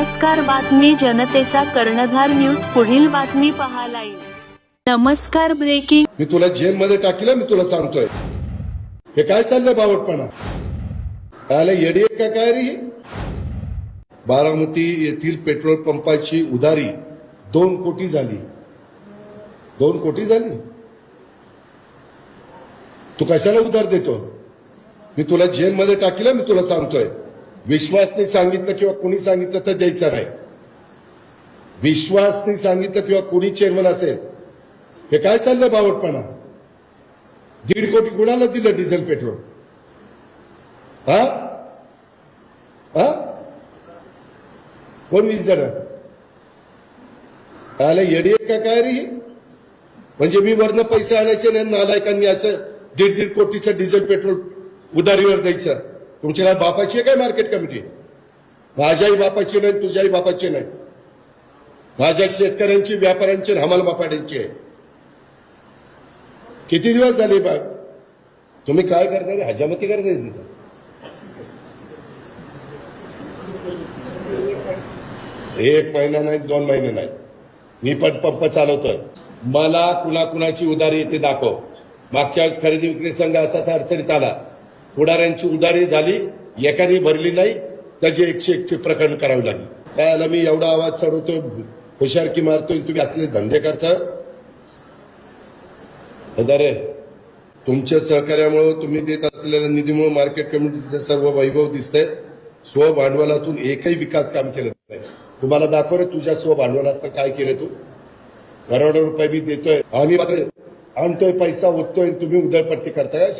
नमस्कार बातमी जनतेचा कर्णधार न्यूज पुढील बातमी पाहायला येईल. नमस्कार ब्रेकिंग मी तुला जेल मध्ये टाकीला मी तुला सांगतोय. हे काय चाललंय बावटपणा? आले येडी का काय रे बारामती येथील पेट्रोल पंपाची उधारी दोन कोटी झाली. दोन कोटी झाली? तू कशाला उधार देतो? मी तुला जेलमध्ये टाकीला मी तुला सांगतोय. विश्वासने सांगितलं किंवा कुणी सांगितलं तर द्यायचं नाही. विश्वासने सांगितलं किंवा कुणी चेअरमन असेल हे काय चाललं बावटपणा? दीड कोटी कुणाला दिलं डिझेल पेट्रोल हा? हा? कोण वीस जण? आला येडी का काय रे म्हणजे मी वरनं पैसे आणायचे नाही नालायकांनी असं दीड दीड कोटीचं डिझेल पेट्रोल उधारीवर द्यायचं. तुमच्या काय बापाची आहे काय मार्केट कमिटी? माझ्याही बापाची नाही तुझ्याही बापाची नाही. माझ्या शेतकऱ्यांची व्यापाऱ्यांची आणि हमाल मापाड्यांची आहे. किती दिवस झाले बा? तुम्ही काय करता रे? हजामती करताय तिथं. एक महिना नाही दोन महिने नाही. मी पण पंप चालवतोय. मला कुणाकुणाची उदारी येते दाखव. मागच्या वेळेस खरेदी विक्री संघ असाच अडचणीत आला. पुढाऱ्यांची उदारी झाली एखादी भरली नाही त्याची एकशे एकशे प्रकरण करावी लागली. काय आला मी एवढा आवाज चढवतोय हुशारकी मारतोय तुम्ही असले धंदे करता? रे तुमच्या सहकार्यामुळे तुम्ही देत असलेल्या निधीमुळे मार्केट कमिटीचे सर्व वैभव दिसतंय. स्व भांडवलातून एकही विकास काम केलं नाही. तुम्हाला दाखव रे तुझ्या स्व भांडवलात काय केलं तू? करोडो रुपये मी देतोय. आम्ही मात्र आणतोय पैसा ओततोय तुम्ही उधळपट्टी करताय.